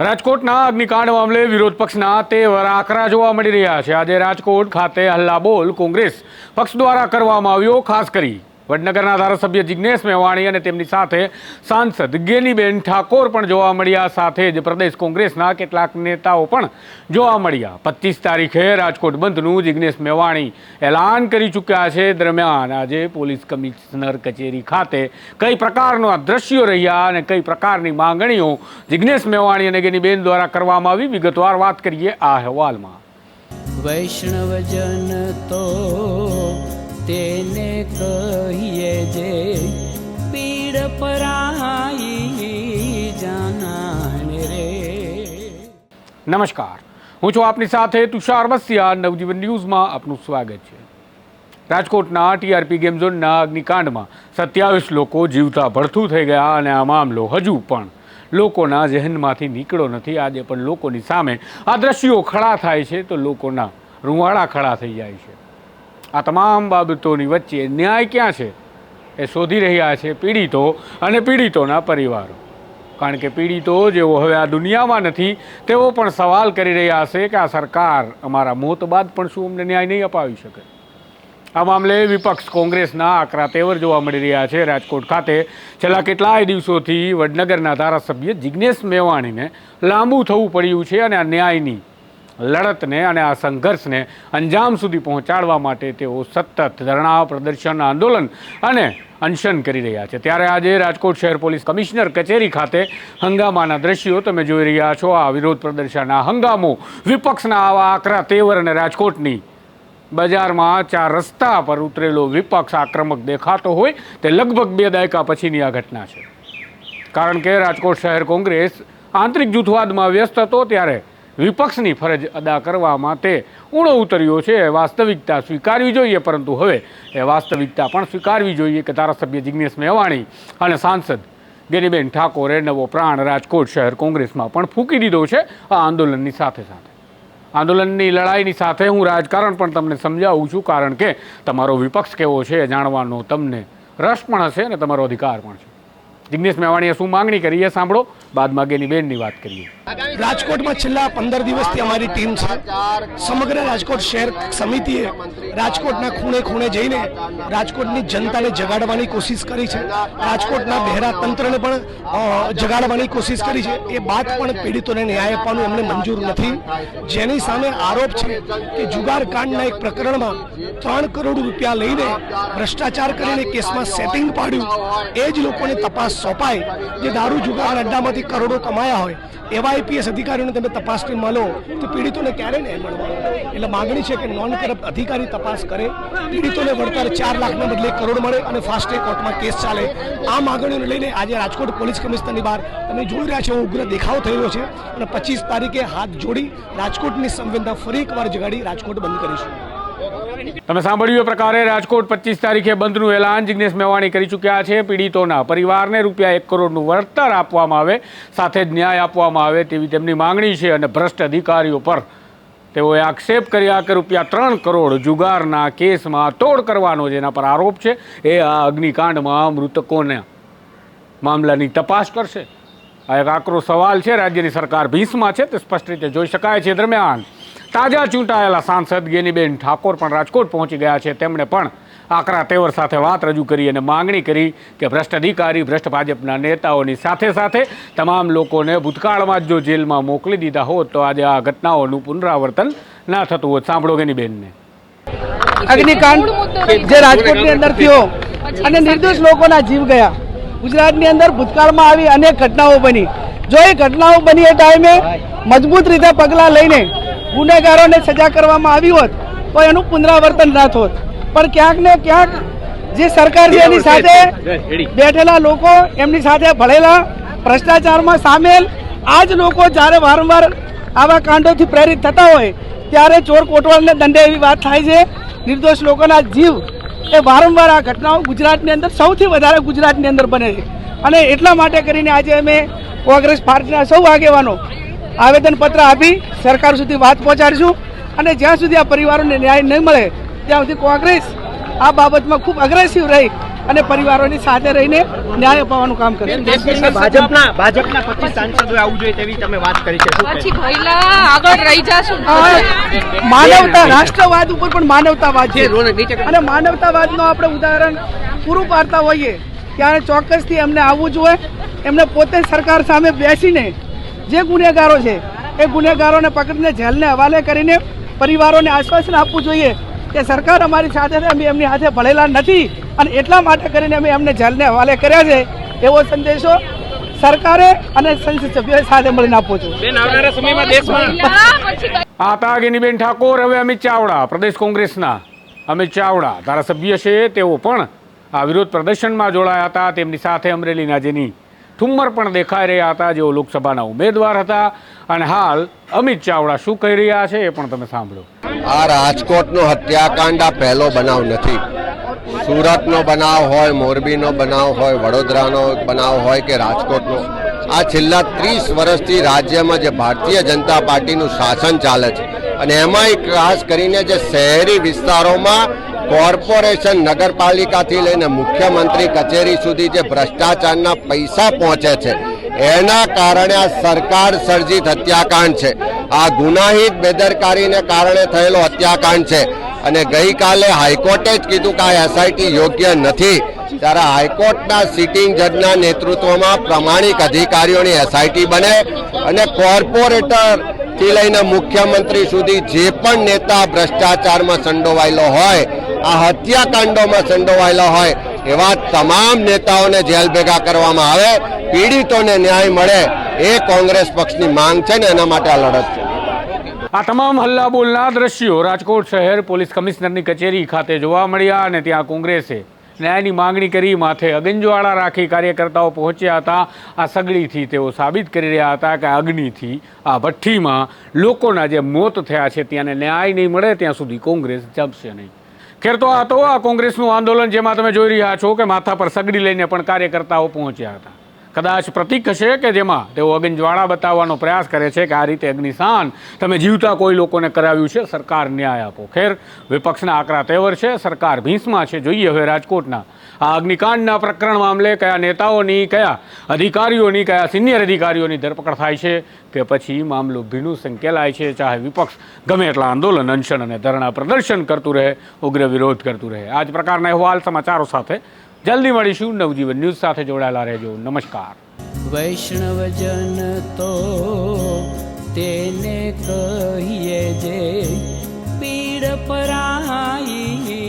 રાજકોટના અગ્નિકાંડ મામલે વિરોધ પક્ષના તેવર આકરા જોવા મળી રહ્યા છે. આજે રાજકોટ ખાતે હલ્લાબોલ કોંગ્રેસ પક્ષ દ્વારા કરવામાં આવ્યો, ખાસ કરી વડનગરના ધારાસભ્ય જિજ્ઞેશ મેવાણી અને તેમની સાથે સાંસદ ગેનીબેન ઠાકોર પણ જોવા મળ્યા. સાથે જ પ્રદેશ કોંગ્રેસના કેટલાક નેતાઓ પણ જોવા મળ્યા. પચીસ તારીખે રાજકોટ બંધનું જિજ્ઞેશ મેવાણી એલાન કરી ચૂક્યા છે. દરમિયાન આજે પોલીસ કમિશનર કચેરી ખાતે કઈ પ્રકારના દ્રશ્યો રહ્યા અને કઈ પ્રકારની માંગણીઓ જિજ્ઞેશ મેવાણી અને ગેનીબેન દ્વારા કરવામાં આવી, વિગતવાર વાત કરીએ આ અહેવાલમાં. વૈષ્ણવજન તો તેને કહીએ જે પીડ પરાઈ જાનાને રે. નમસ્કાર. હું છું આપની સાથે તુષાર વસ્યા. નવજીવન ન્યૂઝમાં આપનું સ્વાગત છે. રાજકોટના ટીઆરપી ગેમ ઝોનના અગ્નિકાંડમાં સત્યાવીસ લોકો જીવતા ભડથું થઈ ગયા અને આ મામલો હજુ પણ લોકોના જહેનમાંથી નીકળો નથી. આજે પણ લોકોની સામે આ દ્રશ્યો ખડા થાય છે તો લોકોના રૂંવાડા ખડા થઈ જાય છે. આ તમામ બાબતોની વચ્ચે ન્યાય ક્યાં છે? એ શોધી રહ્યા છે પીડિતો અને પીડિતોના પરિવારો. કારણ કે પીડિતો જેઓ હવે આ દુનિયામાં નથી, તેઓ પણ સવાલ કરી રહ્યા છે કે આ સરકાર અમારા મોત બાદ પણ શું અમને ન્યાય નહીં અપાવી શકે? આ મામલે વિપક્ષ કોંગ્રેસના આકરા તેવર જોવા મળી રહ્યા છે. રાજકોટ ખાતે છેલ્લા કેટલાય દિવસોથી વડનગરના ધારાસભ્ય જિજ્ઞેશ મેવાણીને લાંબુ થવું પડ્યું છે અને આ ન્યાયની લડતને અને આ સંઘર્ષને અંજામ સુધી પહોંચાડવા માટે તેઓ સતત ધરણા, પ્રદર્શન, આંદોલન અને અનશન કરી રહ્યા છે. ત્યારે આજે રાજકોટ શહેર પોલીસ કમિશનર કચેરી ખાતે હંગામાના દ્રશ્યો તમે જોઈ રહ્યા છો. આ વિરોધ પ્રદર્શન આ હંગામો વિપક્ષના આવા આકરા તેવર અને રાજકોટની બજારમાં ચાર રસ્તા પર ઉતરેલો વિપક્ષ આક્રમક દેખાતો હોય તે લગભગ બે દાયકા પછીની આ ઘટના છે. કારણ કે રાજકોટ શહેર કોંગ્રેસ આંતરિક જૂથવાદમાં વ્યસ્ત હતો ત્યારે વિપક્ષની ફરજ અદા કરવા માટે ઊણો ઉતર્યો છે. એ વાસ્તવિકતા સ્વીકારવી જોઈએ, પરંતુ હવે એ વાસ્તવિકતા પણ સ્વીકારવી જોઈએ કે ધારાસભ્ય જિજ્ઞેશ મેવાણી અને સાંસદ ગેરીબેન ઠાકોરે નવો પ્રાણ રાજકોટ શહેર કોંગ્રેસમાં પણ ફૂંકી દીધો છે આ આંદોલનની સાથે સાથે. આંદોલનની લડાઈની સાથે હું રાજકારણ પણ તમને સમજાવું છું, કારણ કે તમારો વિપક્ષ કેવો છે એ જાણવાનો તમને રસ પણ હશે અને તમારો અધિકાર પણ છે. જિજ્ઞેશ મેવાણીએ શું માંગણી કરી એ સાંભળો. બાદમાં ગેનીબેનની વાત કરીએ. રાજકોટમાં છેલ્લા પંદર દિવસથી અમારી ટીમ છે. સમગ્ર રાજકોટ શહેર સમિતિએ રાજકોટના ખૂણે ખૂણે જઈને રાજકોટની જનતાને જગાડવાની કોશિશ કરી છે. રાજકોટના બહેરા તંત્રને પણ જગાડવાની કોશિશ કરી છે. એ બાદ પણ પીડિતોને ન્યાય આપવાનું એમને મંજૂર નથી. જેની સામે આરોપ છે કે જુગાર કાંડના એક પ્રકરણમાં ત્રણ કરોડ રૂપિયા લઈને ભ્રષ્ટાચાર કરીને કેસમાં સેટિંગ પાડ્યું. એ જ લોકોને તપાસ સોંપાય, જે દારૂ જુગાર અડ્ડામાંથી કરોડો કમાયા હોય, એવા આઈપીએસ અધિકારીઓને તમે તપાસ કરી મળો, તો પીડિતોને ક્યારે ન્યાય મળવાનો? એટલે માગણી છે કે નોન કરપ્ટ અધિકારી તપાસ કરે, પીડિતોને વળતર ચાર લાખના બદલે કરોડ મળે અને ફાસ્ટ ટ્રેક કોર્ટમાં કેસ ચાલે. આ માગણીઓને લઈને આજે રાજકોટ પોલીસ કમિશનરની બહાર તમે જોઈ રહ્યા છો, ઉગ્ર દેખાવ થઈ રહ્યો છે. અને પચીસ તારીખે હાથ જોડી રાજકોટની સંવેદના ફરી એકવાર જગાડી રાજકોટ બંધ કરીશું. તમે સાંભળ્યું એ પ્રકારે રાજકોટ પચીસ તારીખે બંધનું એલાન. જિજ્ઞેશ મેવાણી કરી ચૂક્યા છે. પીડિતોના પરિવારને રૂપિયા એક કરોડનું વળતર આપવામાં આવે, સાથે જ ન્યાય આપવામાં આવે તેવી તેમની માંગણી છે અને ભ્રષ્ટ અધિકારીઓ પર તેઓએ આક્ષેપ કર્યા કે રૂપિયા ત્રણ કરોડ જુગારના કેસમાં તોડ કરવાનો જેના પર આરોપ છે. એ આ અગ્નિકાંડમાં મૃતકોને મામલાની તપાસ કરશે. આ એક આકરો સવાલ છે. રાજ્યની સરકાર ભીસમાં છે. તે સ્પષ્ટ રીતે જોઈ શકાય છે. દરમિયાન તાજા ચૂંટાયેલા સાંસદ ગેનીબેન ઠાકોર પણ રાજકોટ પહોંચી ગયા છે. તેમણે પણ આકરા તેવર સાથે વાત રજૂ કરી અને માંગણી કરી કે ભ્રષ્ટ અધિકારી ભ્રષ્ટ ભાજપના નેતાઓની સાથે સાથે તમામ લોકોને ભૂતકાળમાં જો જેલમાં મોકલી દીધા હોત તો આજે આ ઘટનાઓનું પુનરાવર્તન ના થતું હોત. સાંભળો ગેનીબેનને. અગ્નિકાંડ જે રાજકોટની અંદર થયો અને નિર્દોષ લોકોના જીવ ગયા. ગુજરાતની અંદર ભૂતકાળમાં આવી અનેક ઘટનાઓ બની. જો એ ઘટનાઓ બની એ ટાઈમે મજબૂત રીતે પગલાં લઈને ગુનેગારોને સજા કરવામાં આવી હોત તો એનું પુનરાવર્તન ના થોત. પણ ક્યાંક ને ક્યાંક જે સરકાર છે એની સાથે બેઠેલા લોકો એમની સાથે ભળેલા ભ્રષ્ટાચારમાં સામેલ. આ જ લોકો જ્યારે વારંવાર આવા કાંડોથી પ્રેરિત થતા હોય ત્યારે ચોર કોટવાળને દંડે એવી વાત થાય છે. નિર્દોષ લોકોના જીવ એ વારંવાર આ ઘટનાઓ ગુજરાતની અંદર સૌથી વધારે ગુજરાતની અંદર બને છે. અને એટલા માટે કરીને આજે અમે કોંગ્રેસ પાર્ટીના સૌ આગેવાનો આવેદનપત્ર આપી સરકાર સુધી વાત પહોંચાડીશું અને જ્યાં સુધી આ પરિવારોને ન્યાય નહીં મળે ત્યાં સુધી કોંગ્રેસ આ બાબતમાં ખૂબ અગ્રેસિવ રહી અને પરિવારોની સાથે રહીને ન્યાય અપાવવાનું કામ કરે. ભાજપના ભાજપના પચીસ સાંસદોએ આવવું જોઈએ તેવી તમે વાત કરી છે. પછી ભઈલા આગળ રહી જાશું. માનવતા રાષ્ટ્રવાદ ઉપર પણ માનવતાવાદ છે. અને માનવતાવાદનો આપણે ઉદાહરણ પૂરું પાડતા હોઈએ ત્યારે ચોક્કસથી એમને આવવું જોઈએ. એમને પોતે સરકાર સામે બેસીને જે ગુનેગારો છે એ ગુનેગારોને પકડીને જેલને હવાલે કરીને પરિવારોને આશ્વાસન આપવું જોઈએ કે સરકાર અમારી સાથે અમે એમની હાથે ભળેલા નથી અને એટલા માટે કરીને અમે એમને જેલને હવાલે કર્યા છે. એવો સંદેશો સરકારે અને સંસદ સભ્યોએ સાથે મળીને આપવો જોઈએ. આ હતા ગેનીબેન ઠાકોર હવે અમિત ચાવડા પ્રદેશ કોંગ્રેસના. અમિત ચાવડા ધારાસભ્ય છે તેઓ પણ આ વિરોધ પ્રદર્શનમાં જોડાયા હતા તેમની સાથે અમરેલીના જેની ઠુમ્મર પણ દેખાઈ રહ્યા હતા, જેઓ લોકસભાના ઉમેદવાર હતા. અને હાલ અમિત ચાવડા શું કહી રહ્યા છે એ પણ તમે સાંભળો. આ રાજકોટનો હત્યાકાંડ આ પહેલો બનાવ નથી. સુરતનો બનાવ હોય, મોરબીનો બનાવ હોય, વડોદરાનો બનાવ હોય કે રાજકોટનો. આ છેલ્લા ત્રીસ વર્ષથી રાજ્યમાં જે ભારતીય જનતા પાર્ટીનું શાસન ચાલે છે. અને એમાંય ખાસ કરીને જે શહેરી વિસ્તારોમાં કોર્પોરેશન નગરપાલિકાથી લઈને મુખ્યમંત્રી કચેરી સુધી જે ભ્રષ્ટાચારના પૈસા પહોંચે છે, એના કારણે આ સરકાર સર્જિત હત્યાકાંડ છે. આ ગુનાહિત બેદરકારીને કારણે થયેલો હત્યાકાંડ છે. અને ગઈકાલે હાઈકોર્ટે જ કીધું કે આ એસઆઈટી યોગ્ય નથી. ત્યારે હાઈકોર્ટના સિટિંગ જજના નેતૃત્વમાં પ્રમાણિક અધિકારીઓની એસઆઈટી બને અને કોર્પોરેટર થી લઈને મુખ્યમંત્રી સુધી જે પણ નેતા ભ્રષ્ટાચારમાં સંડોવાયેલો હોય, આ હત્યાકાંડોમાં સંડોવાયેલો હોય, એવા તમામ નેતાઓને જેલ ભેગા કરવામાં આવે, પીડિતોને ન્યાય મળે, એ કોંગ્રેસ પક્ષની માંગ છે ને એના માટે આ લડત છે. આ તમામ હલ્લાબોલના દ્રશ્યો રાજકોટ શહેર પોલીસ કમિશનરની કચેરી ખાતે જોવા મળ્યા અને ત્યાં કોંગ્રેસે ન્યાયની માંગણી કરી માથે અગનજવાળા રાખી કાર્યકર્તાઓ પહોંચ્યા હતા. આ સગડીથી તેઓ સાબિત કરી રહ્યા હતા કે અગ્નિથી આ ભઠ્ઠીમાં લોકોના જે મોત થયા છે ત્યાંને ન્યાય નહીં મળે, ત્યાં સુધી કોંગ્રેસ જપશે નહીં. ખેર તો આ તો આ કોંગ્રેસનું આંદોલન જેમાં તમે જોઈ રહ્યા છો કે માથા પર સગડી લઈને પણ કાર્યકર્તાઓ પહોંચ્યા હતા. કદાચ પ્રતીક હશે કે જેમાં તેઓ અગનજવાળા બતાવવાનો પ્રયાસ કરે છે કે આ રીતે અગ્નિશાન તમે જીવતા કોઈ લોકોને કરાવ્યું છે, સરકાર ન્યાય આપો. ખેર, વિપક્ષના આકરા તેવર છે, સરકાર ભીંસમાં છે. જોઈએ હવે રાજકોટના. આ અગ્નિકાંડના પ્રકરણ મામલે કયા નેતાઓની, કયા અધિકારીઓની, કયા સિનિયર અધિકારીઓની ધરપકડ થાય છે કે પછી મામલો ભીનું સંકેલાય છે, ચાહે વિપક્ષ ગમે એટલા આંદોલન અનશન અને ધરણા પ્રદર્શન કરતું રહે, ઉગ્ર વિરોધ કરતું રહે. આ જ પ્રકારના અહેવાલ સમાચારો સાથે જલ્દી મળીશું. નવજીવન ન્યૂઝ સાથે જોડાયેલા રહેજો. નમસ્કાર. વૈષ્ણવજન તો તેને કહીએ જે પીડ પરાઈ